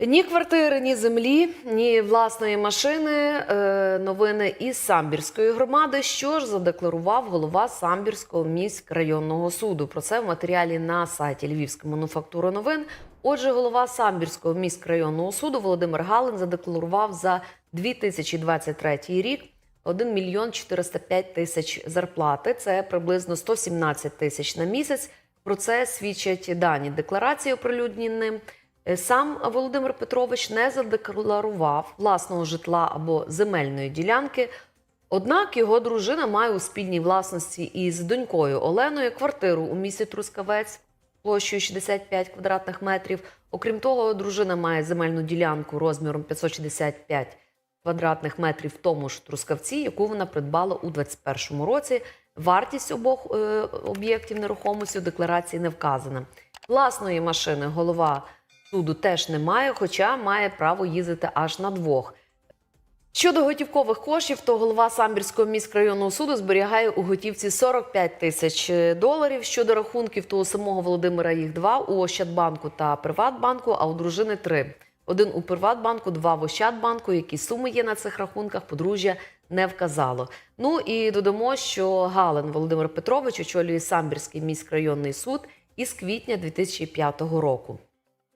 Ні квартири, ні землі, ні власної машини. Е, Новини із Самбірської громади. Що ж задекларував голова Самбірського міськрайонного суду? Про це в матеріалі на сайті Львівська мануфактура новин. Отже, голова Самбірського міськрайонного суду Володимир Галин задекларував за 2023 рік 1 мільйон 405 тисяч зарплати. Це приблизно 117 тисяч на місяць. Про це свідчать дані декларації, оприлюднені Сам Володимир Петрович не задекларував власного житла або земельної ділянки. Однак його дружина має у спільній власності із донькою Оленою квартиру у місті Трускавець площею 65 квадратних метрів. Окрім того, дружина має земельну ділянку розміром 565 квадратних метрів в тому ж Трускавці, яку вона придбала у 2021 році. Вартість обох е, об'єктів нерухомості у декларації не вказана. Власної машини голова суду теж не має, хоча має право їздити аж на двох. Щодо готівкових коштів, то голова Самбірського міськрайонного суду зберігає у готівці 45 тисяч доларів. Щодо рахунків, то у самого Володимира їх два у Ощадбанку та Приватбанку, а у дружини три. Один у Приватбанку, два в Ощадбанку. Які суми є на цих рахунках, подружжя не вказало. Ну і додамо, що Галин Володимир Петрович очолює Самбірський міськрайонний суд із квітня 2005 року.